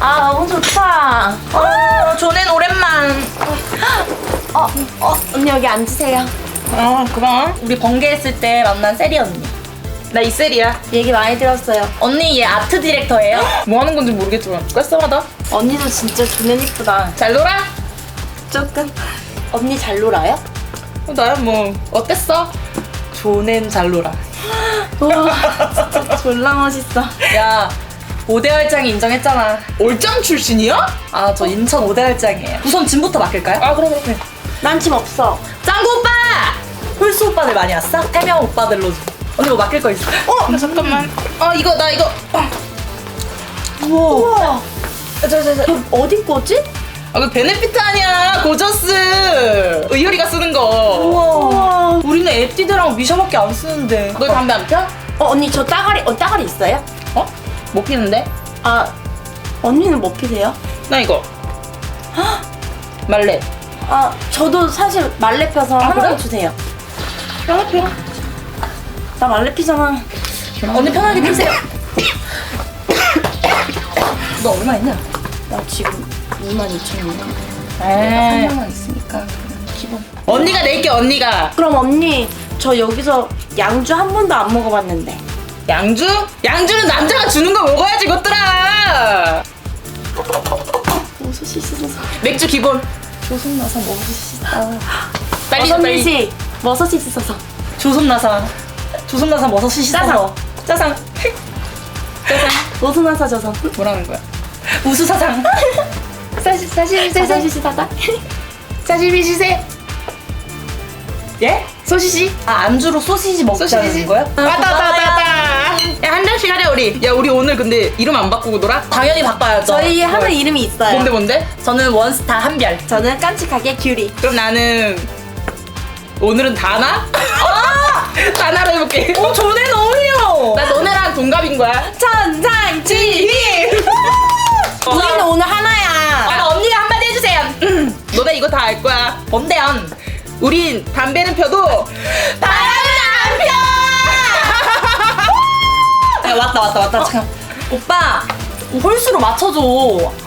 아 너무 좋다. 어, 조넨 오랜만. 어, 어 언니 여기 앉으세요. 어, 그럼. 우리 번개했을 때 만난 세리 언니. 나이 셀이야. 얘기 많이 들었어요. 언니 얘 아트 디렉터예요. 뭐 하는 건지 모르겠지만 꽤 언니도 진짜 존나 이쁘다. 잘 놀아? 조금. 언니 잘 놀아요? 어, 나야 뭐 어땠어? 조넨 잘 놀아. 우와 진짜 졸라 멋있어. 야 오대활장이 인정했잖아. 올장 출신이야? 아 저 인천 오대활장이에요. 우선 짐부터 맡길까요? 아 그래 그래 그래. 난짐 없어. 짱구 오빠! 홀수 오빠들 많이 왔어? 태명 오빠들로 좀. 언니 뭐 맡길 거 있어? 어 잠깐만. 어 이거 나 이거. 어. 우와. 저저저. 이거 어디 거지? 아, 그 베네피트 아니야 고저스 의열이가 쓰는 거 우와. 우리는 에뛰드랑 미샤밖에 안 쓰는데 너 담배 안 펴? 어 언니 저 따가리 어 따가리 있어요? 피는데? 아 언니는 뭐 피세요? 나 이거 말레 아 저도 사실 말레 펴서 하나 그래? 주세요. 하나 펴나 말레 피잖아. 언니 편하게 피세요 너 얼마 있냐? 나 지금 2만 2천 원. 에이 3만 원 있으니까 기본. 언니가 낼게 언니가 그럼 언니 저 여기서 양주 한 번도 안 먹어봤는데. 양주? 양주는 남자가 주는 거 먹어야지 이것들아 버섯이 있어서 맥주 기본 조선 나서 수 있어. 빨리 좀 빨리 버섯이 버섯이 있어서. 조선 나사 조선 나사 버섯이 씻어서 짜상 짜상 조선 나서 져서. 뭐라는 거야? 우수사상 사실 사실 사실 사다. 사시미 시세 예? 소시지? 아 안주로 소시지 먹자는 소시지? 거야? 왔다 왔다 왔다 야한 잔씩 하자 우리 야 우리 오늘 근데 이름 안 바꾸고 놀아? 당연히 바꿔야죠 저희 하는 이름이 있어요. 뭔데 뭔데? 저는 원스타 한별 저는 깜찍하게 귤이. 그럼 나는 오늘은 다나? 다나로 해볼게 어 저네 너무해요 나 너네랑 동갑인 거야 천장지휘. 우리는 오늘 하나야. 아, 언니가 한마디 해주세요. 음, 너네 이거 다 알 거야. 뭔데요? 우린 담배는 펴도 바람은 안 펴. 야, 왔다 왔다 왔다. 잠깐. 오빠 홀수로 맞춰줘.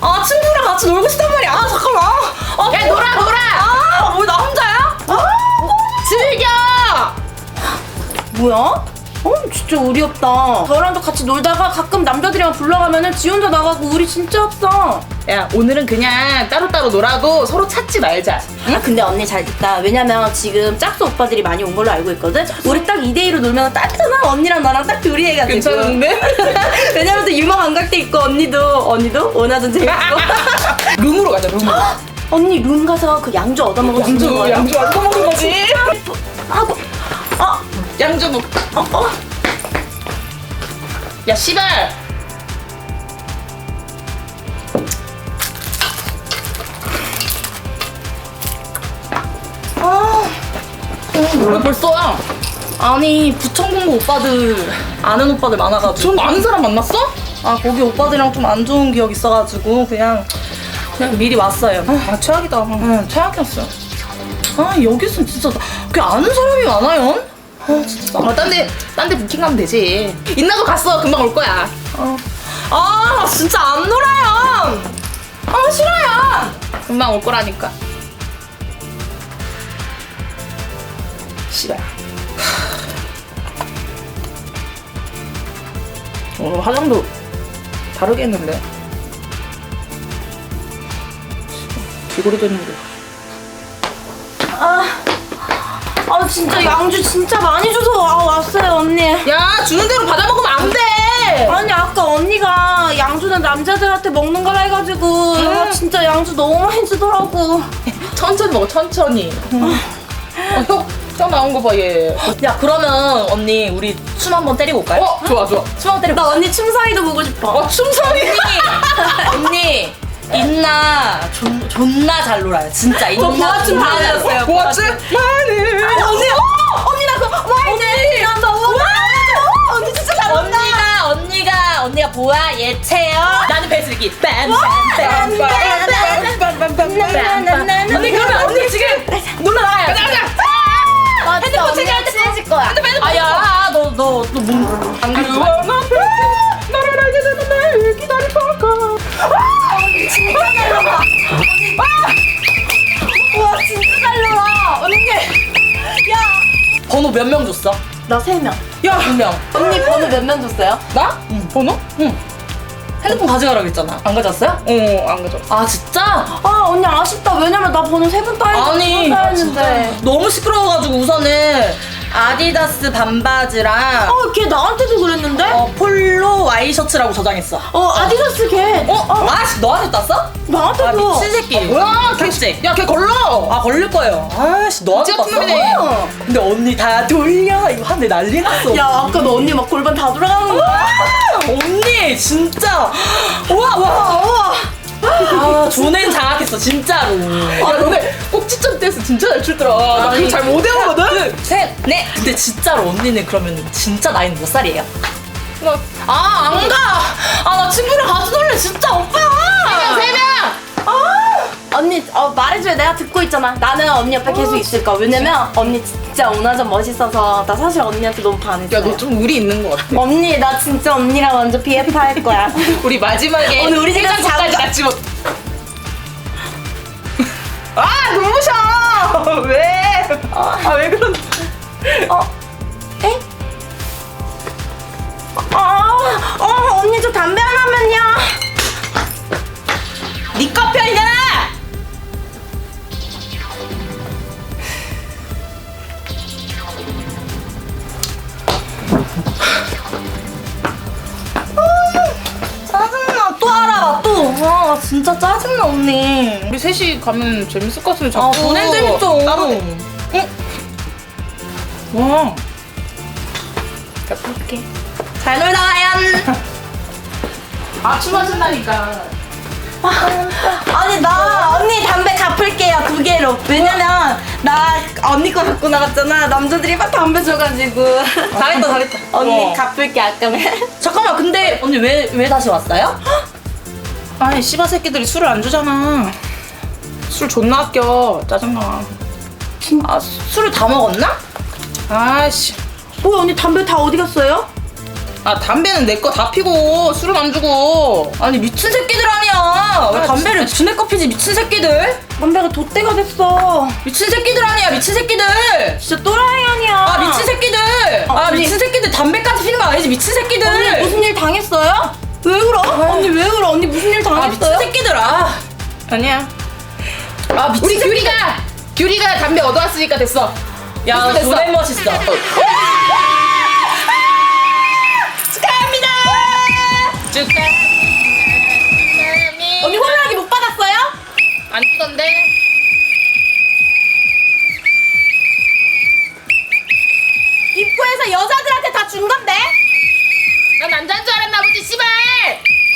아 친구랑 같이 놀고 싶단 말이야. 아 잠깐만. 아, 야 놀아 놀아. 아뭐나 혼자야? 아, 즐겨. 뭐야? 어 진짜 우리 없다. 저랑도 같이 놀다가 가끔 남자들이랑 불러가면은 지 혼자 나가고 우리 진짜 없다. 야 오늘은 그냥 따로따로 놀아도 서로 찾지 말자. 아 근데 언니 잘 됐다. 왜냐면 지금 짝수 오빠들이 많이 온 걸로 알고 있거든. 우리 딱 2대2로 놀면 딱잖아. 언니랑 나랑 딱 둘이 해가지고. 괜찮은데? 왜냐면 또 유머 감각도 있고 언니도 언니도 원하던 재밌고. 룸으로 가자 룸으로. 언니 룸 가서 그 양주 얻어 먹을 수 있는 양주 거야. 양주 안 떠먹은 거지. 하고 어 양주 먹. 어, 어. 야 씨발. 왜 벌써야? 아니 부천 공고 오빠들 아는 오빠들 많아가지고. 좀 아는 사람 만났어? 아 거기 오빠들이랑 좀 안 좋은 기억 있어가지고 그냥 그냥 미리 왔어요. 아 최악이다. 응 최악이었어 아 여기선 진짜 그 아는 사람이 많아요? 아 진짜. 아 딴 데 딴 데 부킹 가면 되지. 인나도 갔어. 금방 올 거야. 어. 아 진짜 안 놀아요. 아 싫어요. 금방 올 거라니까 싫어요 오늘 화장도 다르게 했는데. 귀걸이 됐는데. 아, 아 진짜 양주 진짜 많이 줘서 아, 왔어요 언니. 야 주는 대로 받아 먹으면 안 돼. 아니 아까 언니가 양주는 남자들한테 먹는 거라 해가지고 아, 진짜 양주 너무 많이 주더라고. 천천히 먹어 천천히. 어, 형, 처음 나온 거 봐, 얘. 야 그러면 언니 우리 춤 한번 때리고 올까요? 어, 좋아, 좋아. 춤 한번 때리고 나 언니 춤사위도 보고 싶어. 어, 춤사위. 언니 언니 있나 존, 존나 잘 놀아요 진짜 어, 있나 존나 잘 놀아요 고아츠? 마늘. 언니 어! 언니 나 그거 와 언니 이런다 와 언니 진짜 잘 언니가 언니가 언니가 보아 예체요. 나는 배슬기 빰빰빰빰 아! 몇명 줬어? 나 세 명. 야! 분명. 언니 번호 몇 명 줬어요? 나? 응. 번호? 응. 핸드폰 가져가라고 했잖아. 안 가져왔어요? 어, 어 안 가져. 아, 진짜? 아 언니 아쉽다. 왜냐면 나 번호 세 분 따야 아니. 아, 했는데. 진짜. 너무 시끄러워가지고 우선은 아디다스 반바지랑 어, 걔 나한테도 그랬는데? 어, 어, 폴로 와이셔츠라고 저장했어. 아디다스 걔. 어? 아, 씨, 너한테 땄어? 나한테도. 아, 미친 새끼. 뭐야, 그치? 야, 걔 걸러! 아, 걸릴 거예요. 아씨, 너한테 진짜 땄어? 놈이네. 어. 근데 언니 다 돌려. 이거 한 대 난리 났어. 야 아까 너 언니 막 골반 다 돌아가는 거야. 언니, 진짜. 와. 아, 장악했어, 진짜로. 야, 너네 꼭지점 댄스 진짜 잘 추더라. 나 아니, 그거 잘못 외우거든? 둘, 셋, 넷. 근데 진짜로 언니는 그러면 진짜 나이는 몇 살이에요? 아, 안 가! 아, 나 친구랑 같이 놀래, 진짜, 오빠! 세 명! 언니 어, 말해줘요. 내가 듣고 있잖아. 나는 언니 옆에 계속 있을 거야. 왜냐면 언니 진짜 오나전 멋있어서 나 사실 언니한테 너무 반했어. 야, 너좀 우리 있는 것 같아. 언니 나 진짜 언니랑 완전 BF 할 거야. 우리 마지막에. 오늘 우리 집에서 자고 같이 먹. 아, 눈부셔! 왜? 아, 왜 그런. 어? 에? 어, 어, 언니 저 담배 하나만요. 니 커피이잖아! 아봐 또아 진짜 짜증나 언니 우리 셋이 가면 재밌을 것 같은데, 자꾸. 아 보낸 재밌죠 따로. 응? 와 볼게. 잘 놀다 얀 아, 춤 하신다니까. 아니 나 언니 담배 갚을게요 두 개로. 왜냐면 나 언니 거 갖고 나갔잖아. 남자들이 막 담배 줘가지고. 잘했다 잘했다 언니 어. 갚을게 아까면. 잠깐만 근데 언니 왜 왜 다시 왔어요? 아니, 씨바 새끼들이 술을 안 주잖아. 술 존나 아껴. 짜증나. 아 술을 다 먹었나? 아씨. 뭐야 언니 담배 다 어디 갔어요? 아, 담배는 내 거 다 피고, 술은 안 주고. 아니 미친 새끼들 아니야 왜 아, 담배를 주내 커피지 미친 새끼들 담배가 돛대가 됐어. 미친 새끼들 아니야 미친 새끼들 진짜 또라이 아니야. 아 미친 새끼들 아, 아 언니. 미친 새끼들 담배까지 피는 거 아니지 미친 새끼들 언니 무슨 일 당했어요? 왜 그러? 언니 왜 그러? 언니 무슨 일 아 미친 당했어요? 새끼들 아, 아니야. 아 미친 우리 새끼들 규리가! 규리가 담배 얻어왔으니까 됐어. 야 됐어. 멋있어 축하합니다 축하. 언니 호루라기 못 받았어요? 아니던데. 입구에서 여자들한테 다 준 건데? 난 남자인 줄 알았나 보지, 씨발!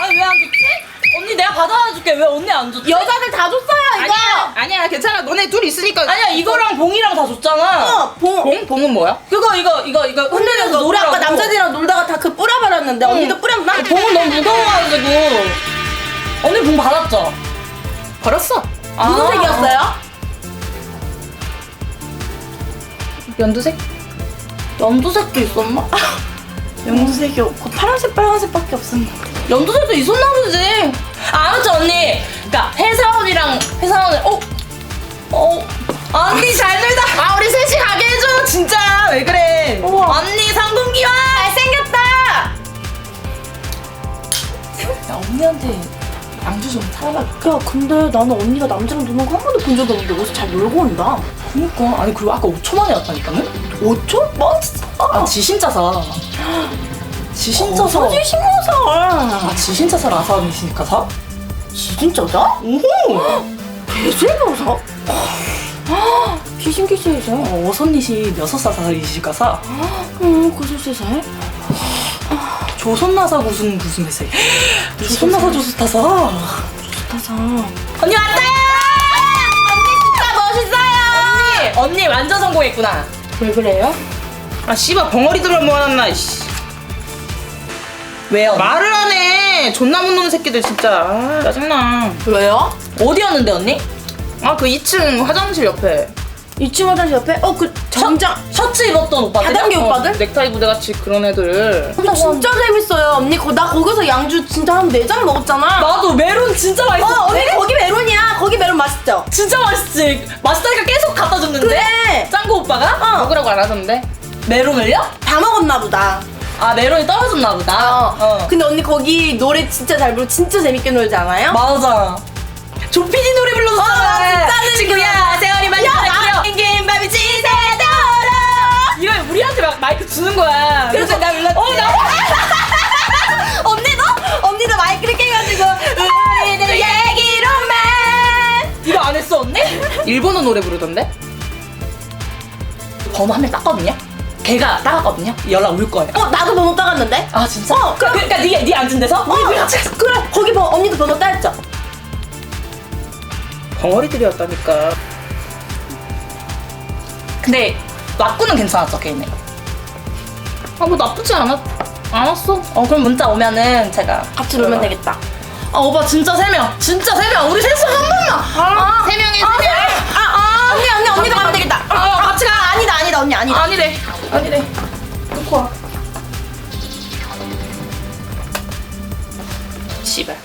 아니 왜 안 줬지? 언니 내가 받아다 줄게 왜 언니 안 줬지? 여자들 다 줬어요 이거. 아니야, 아니야, 괜찮아. 너네 둘 있으니까. 아니야 이거랑 봉이랑 다 줬잖아 어, 봉. 봉? 봉은 뭐야? 그거 이거 이거 이거 흔들려서 노래 아까 남자들이랑 놀다가 다 그 뿌려버렸는데 언니도 뿌렸나? 봉은 너무 무거워가지고 언니 봉 받았죠? 걸었어. 아. 무슨 색이었어요? 연두색? 연두색도 있었나? 연두색이 없고 파란색 빨간색밖에 없었는데 연두색도 있었나 보지. 아, 아무튼 언니, 그러니까 회사원이랑 회사원을 어, 어, 언니 잘 놀다. 아, 우리 셋이 가게 해줘, 진짜. 왜 그래? 우와 언니 상동기와 잘생겼다 야 언니한테 양주 좀 사라. 야 근데 나는 언니가 남자랑 노는 거 한 번도 본 적이 없는데 어디서 잘 놀고 온다 그니까 아니 그리고 아까 5초 만에 왔다니까요? 5초? 뭐 아 지신자사. 지신자사. 서지 신고살 아 지신자사 라사원이시니까 사? 진짜다? 오호. 개슬려서? 귀신 귀신이죠 어, 어선니시 여섯 살이시니까 사. 응 구슬 세살 조선나사 구순 구순 회사. 조선나사 조스타사. 타서 언니 왔다! 언니 진짜 멋있어요 언니 언니 완전 성공했구나. 왜 그래요? 아, 씨발, 벙어리들만 모아놨나, 이씨. 왜요? 말을 안 해. 존나 못 노는 새끼들, 진짜. 아, 짜증나. 왜요? 어디였는데 언니? 아, 그 2층 화장실 옆에. 2층 화장실 옆에? 어 그 정장 셔츠 입었던 오빠들. 다단계 오빠들? 넥타이 부대 같이 그런 애들. 근데 진짜 재밌어요 언니 거, 나 거기서 양주 진짜 한 4잔 먹었잖아 나도 메론 진짜 맛있어. 어 언니 거기 메론이야 거기 메론 맛있죠? 진짜 맛있지. 맛있다니까 계속 갖다 줬는데. 그래 짱구 오빠가 어 먹으라고 안 하던데. 메론을요? 다 먹었나 보다 아 메론이 떨어졌나 보다. 어. 근데 언니 거기 노래 진짜 잘 부르고 진짜 재밌게 놀지 않아요? 맞아. 조피디 노래 불러줬잖아. 어, 진짜는 친구야 세월이 많이. 긴 밤이 지새도록 이걸 우리한테 막 마이크 주는 거야. 그래서 나 불렀지 어, 나 언니도? 언니도 마이크를 깨가지고 우리들 얘기로만 이거 안 했어 언니? 일본어 노래 부르던데? 한명 땄거든요. 걔가 따갔거든요. 연락 올 거예요. 어 나도 번호 따갔는데? 아 진짜? 어, 그, 그러니까 네, 네 앉은 데서? 어, 그래 거기 번 언니도 번호 따였죠? 벙어리들이었다니까. 근데 왁구는 괜찮았죠 걔네. 아뭐 나쁘지 않았 않았어. 어 그럼 문자 오면은 제가 같이 놀면 되겠다 아 오빠 진짜 세 명. 진짜 세 명. 우리 셋이서 한 번만. 아, 세 명이 아, 세 명. 아, 아, 언니 언니 언니도 가면 되겠다 아, 같이 가. 아니다 언니 아니다 아니래. 아니래. 놓고 와. 씨발.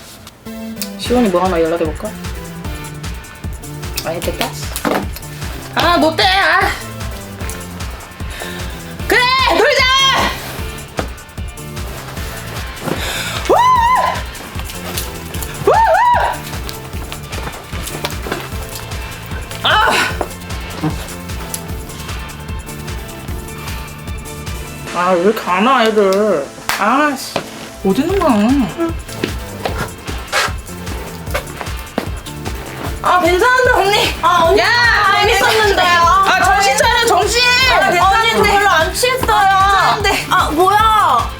시원이 뭐 하나 연락해 볼까? 아 됐다. 아 못돼. 아. 아, 왜 이렇게 안 와, 애들. 아, 씨. 어디 있는 거야? 아 괜찮은데 언니. 아 언니 야, 재밌었는데 아, 정신 차려, 정신! 언니 별로 안 취했어요 근데 아 뭐야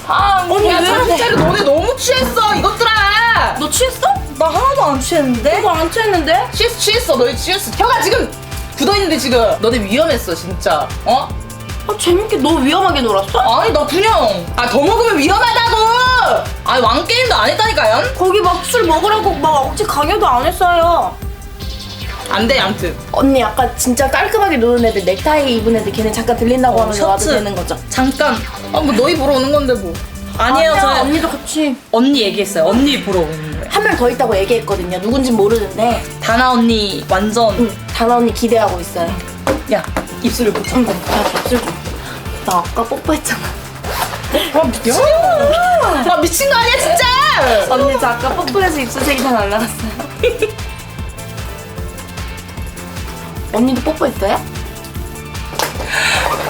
아 언니 야, 왜 정신 차려. 너네 너무 취했어, 이것들아! 너 취했어? 나 하나도 안 취했는데. 이거 안 취했는데? 취했어, 취했어. 너희 취했어. 혀가 지금 굳어 있는데, 지금. 너네 위험했어, 진짜. 어? 아 재밌게 너 위험하게 놀았어? 아니, 나 그냥. 아, 더 먹으면 위험하다고! 아니, 왕 게임도 안 했다니까요? 거기 막 술 먹으라고 막 억지 강요도 안 했어요 안 돼, 암튼. 언니 아까 진짜 깔끔하게 노는 애들 넥타이 입은 애들 걔네 잠깐 들린다고 어, 하면 셔츠. 와도 되는 거죠? 잠깐. 아, 뭐 너희 보러 오는 건데, 뭐. 아니에요 아니야, 저 언니도 같이 언니 얘기했어요. 언니 보러 오는 거예요. 한 명 더 있다고 얘기했거든요 누군지 모르는데 다나 언니 완전 응 다나 언니 기대하고 있어요 야 입술을. 응, 나 입술 좀. 나 아까 뽀뽀했잖아 아, 미친. 아, 미친 거 아니야, 진짜! 언니 저 아까 뽀뽀해서 입술색이 다 날라갔어요 언니도 뽀뽀했어요?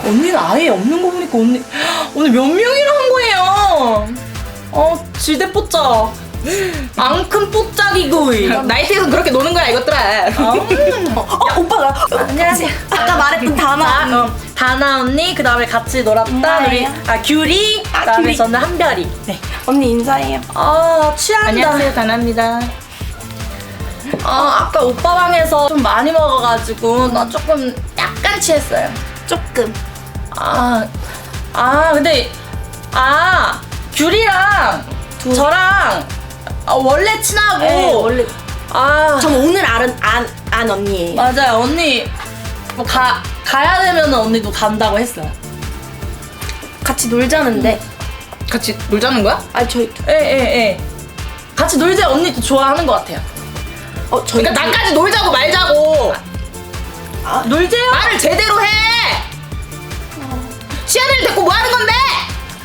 언니는 아예 없는 거 보니까 언니 오늘 몇 명이나 한 거예요? 어 지대 뽀짝. 앙큰 뽀짝이고. 나이트에서 그렇게 노는 거야, 이것들아. 어, 어 오빠가 안녕하세요. 아까 말했던 다나 언니. 어, 다나 언니 그 다음에 같이 놀았다 우리 엄마예요. 아 귤이 아, 그 다음에 귤이. 저는 한별이. 네. 언니 인사해요 아 취한다. 안녕하세요, 다나입니다. 아 아까 오빠 방에서 좀 많이 먹어가지고 나 조금 약간 취했어요. 조금 아, 아, 근데, 아, 귤이랑 저랑 아, 원래 친하고. 네, 원래 아, 전 오늘 알은 안, 안 언니예요 맞아요. 언니, 뭐 가, 가야 되면 언니도 간다고 했어요. 같이 놀자는데 같이 놀자는 거야? 아 저희 예, 예, 예. 같이 놀자 언니도 좋아하는 것 같아요. 어 저희 그러니까 나까지 놀자고 말자고. 아, 놀재요? 말을 제대로 해. 시아를 데리고 뭐 하는 건데?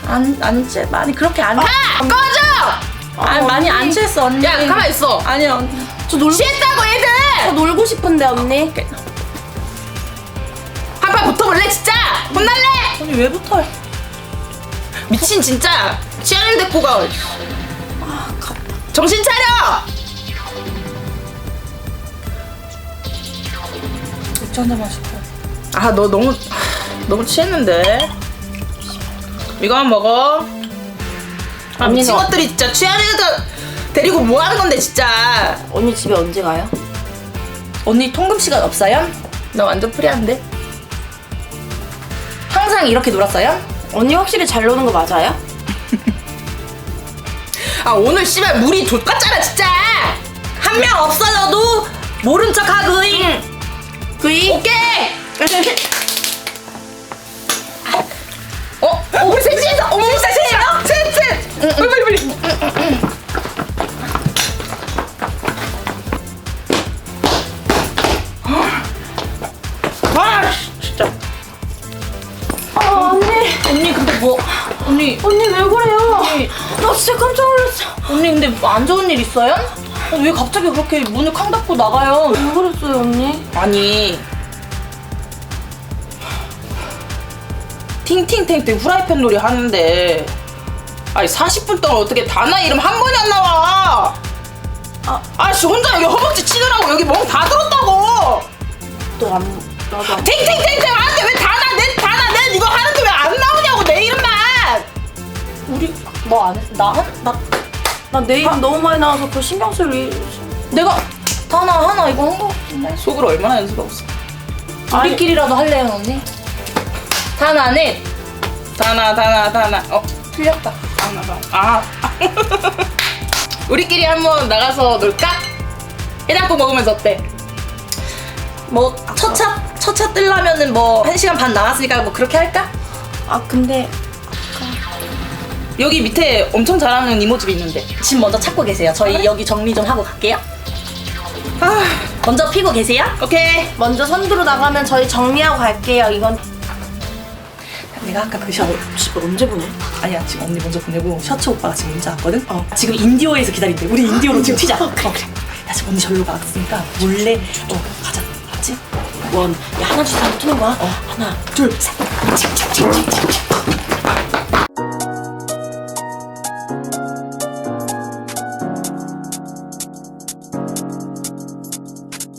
안, 안 취, 많이 그렇게 안. 가! 꺼져! 아니, 많이 안. 취했어, 언니. 야, 가만 있어. 아니요, 언니. 저 놀고 취했다고 저 얘들. 놀고 싶은데 언니 한판 붙어볼래 진짜? 혼날래? 언니 왜 붙어요? 미친 진짜. 시아를 데리고 가. 아 정신 차려. 맥주 한잔 마실게요. 아너 너무 너무 취했는데. 이거만 먹어. 아 미친 언니는- 것들이 진짜 취하려다 데리고 뭐 하는 건데 진짜. 언니 집에 언제 가요? 언니 통금 시간 없어요? 나 완전 프리한데. 항상 이렇게 놀았어요? 언니 확실히 잘 노는 거 맞아요? 아 오늘 씨발 물이 족같잖아 진짜. 한 명 없어져도 모른 척 하그이. 그이 오케이. 빨리 빨리 빨리 아 진짜 아 언니 언니 근데 뭐 언니 언니 왜 그래요? 언니 나 진짜 깜짝 놀랐어. 언니 근데 뭐안 좋은 일 있어요? 어, 왜 갑자기 그렇게 문을 쾅 닫고 나가요? 왜 그랬어요 언니? 아니 팅팅탱탱 후라이팬 놀이 하는데 아니 40분 동안 어떻게 다나 이름 한 번이 안 나와 아. 아씨 혼자 여기 허벅지 치느라고 여기 멍 다 들었다고 또 안 나도 안. 팅팅탱탱 하는데 왜 다나 넷 다나 넷 이거 하는데 왜 안 나오냐고 내 이름만 우리 뭐 안 했어? 나? 나 나 내 이름 너무 많이 나와서 그 신경 쓸 일. 내가 하나 하나 이거 한거 같은데 속으로 얼마나 연습하고 있어 우리끼리라도 할래요 언니? 하나는 다나 다나 다나 어 틀렸다 다 나 다나 아 우리끼리 한번 나가서 놀까? 해장국 먹으면서 어때? 뭐 첫차 첫차 뜨려면은 뭐한 시간 반 남았으니까 뭐 그렇게 할까? 아 근데 여기 밑에 엄청 잘하는 이모집이 있는데 집 먼저 찾고 계세요. 저희 여기 정리 좀 하고 갈게요. 아 먼저 피고 계세요? 오케이 먼저 선두로 나가면 저희 정리하고 갈게요. 이건 내가 아까 그 셔츠 집에 언제 보내? 아니야 지금 언니 먼저 보내고 셔츠 오빠가 지금 문자 왔거든? 어 지금 인디오에서 기다린대 우리 인디오로 지금 튀자 어 그래 야 지금 언니 절로 갔으니까 몰래 어 가자 알았지? 원. 야 하나 둘셋 트는 거야? 어. 하나 둘 셋. 칙칙칙칙칙.